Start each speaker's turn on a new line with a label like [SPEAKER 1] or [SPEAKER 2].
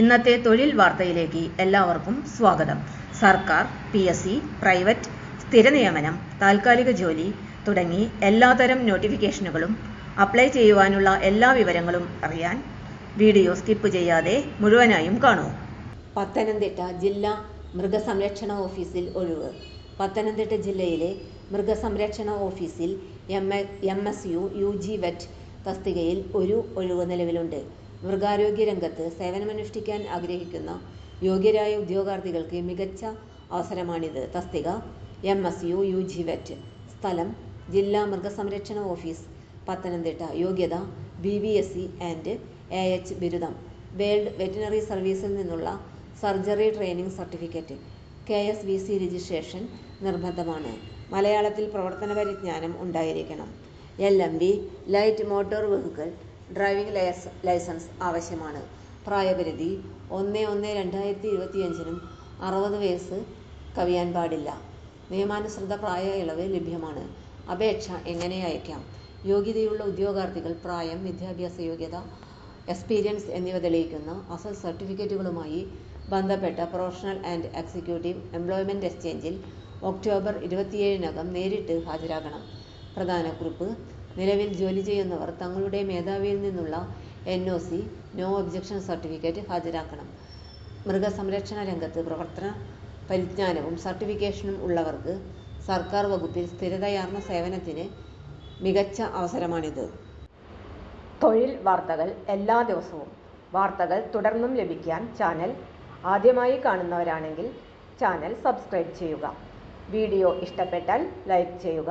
[SPEAKER 1] ഇന്നത്തെ തൊഴിൽ വാർത്തയിലേക്ക് എല്ലാവർക്കും സ്വാഗതം. സർക്കാർ പി എസ് സി പ്രൈവറ്റ് സ്ഥിര നിയമനം താൽക്കാലിക ജോലി തുടങ്ങി എല്ലാതരം നോട്ടിഫിക്കേഷനുകളും അപ്ലൈ ചെയ്യുവാനുള്ള എല്ലാ വിവരങ്ങളും അറിയാൻ വീഡിയോ സ്കിപ്പ് ചെയ്യാതെ മുഴുവനായും കാണൂ.
[SPEAKER 2] പത്തനംതിട്ട ജില്ലാ മൃഗസംരക്ഷണ ഓഫീസിൽ ഒഴിവ്. പത്തനംതിട്ട ജില്ലയിലെ മൃഗസംരക്ഷണ ഓഫീസിൽ M S U U G vet തസ്തികയിൽ ഒരു ഒഴിവ് നിലവിലുണ്ട്. മൃഗാരോഗ്യ രംഗത്ത് സേവനമനുഷ്ഠിക്കാൻ ആഗ്രഹിക്കുന്ന യോഗ്യരായ ഉദ്യോഗാർത്ഥികൾക്ക് മികച്ച അവസരമാണിത്. തസ്തിക M S U U G vet സ്ഥലം ജില്ലാ മൃഗസംരക്ഷണ ഓഫീസ് പത്തനംതിട്ട യോഗ്യത B B S C and A H ബിരുദം വേൾഡ് വെറ്റിനറി സർവീസിൽ നിന്നുള്ള surgery training certificate K S V C registration നിർബന്ധമാണ്. മലയാളത്തിൽ പ്രവർത്തന പരിജ്ഞാനം ഉണ്ടായിരിക്കണം. L M B light motor vehicle driving licence ആവശ്യമാണ്. പ്രായപരിധി ഒന്ന് ഒന്ന് രണ്ടായിരത്തി ഇരുപത്തിയഞ്ചിനും അറുപത് വയസ്സ് കവിയാൻ പാടില്ല. നിയമാനുസൃത പ്രായ ഇളവ് ലഭ്യമാണ്. അപേക്ഷ എങ്ങനെ അയക്കാം? യോഗ്യതയുള്ള ഉദ്യോഗാർത്ഥികൾ പ്രായം വിദ്യാഭ്യാസ യോഗ്യത എക്സ്പീരിയൻസ് എന്നിവ തെളിയിക്കുന്ന അസൽ സർട്ടിഫിക്കറ്റുകളുമായി ബന്ധപ്പെട്ട പ്രൊഫഷണൽ ആൻഡ് എക്സിക്യൂട്ടീവ് എംപ്ലോയ്മെന്റ് എക്സ്ചേഞ്ചിൽ ഒക്ടോബർ ഇരുപത്തിയേഴിനകം നേരിട്ട് ഹാജരാകണം. പ്രധാന കുറിപ്പ് നിലവിൽ ജോലി ചെയ്യുന്നവർ തങ്ങളുടെ മേധാവിയിൽ നിന്നുള്ള N O C no objection certificate ഹാജരാക്കണം. മൃഗസംരക്ഷണ രംഗത്ത് പ്രവർത്തന പരിജ്ഞാനവും സർട്ടിഫിക്കേഷനും ഉള്ളവർക്ക് സർക്കാർ വകുപ്പിൽ സ്ഥിരതയാർന്ന സേവനത്തിന് മികച്ച അവസരമാണിത്.
[SPEAKER 1] തൊഴിൽ വാർത്തകൾ എല്ലാ ദിവസവും. വാർത്തകൾ തുടർന്നും ലഭിക്കാൻ ചാനൽ ആദ്യമായി കാണുന്നവരാണെങ്കിൽ ചാനൽ സബ്സ്ക്രൈബ് ചെയ്യുക. വീഡിയോ ഇഷ്ടപ്പെട്ടാൽ ലൈക്ക് ചെയ്യുക.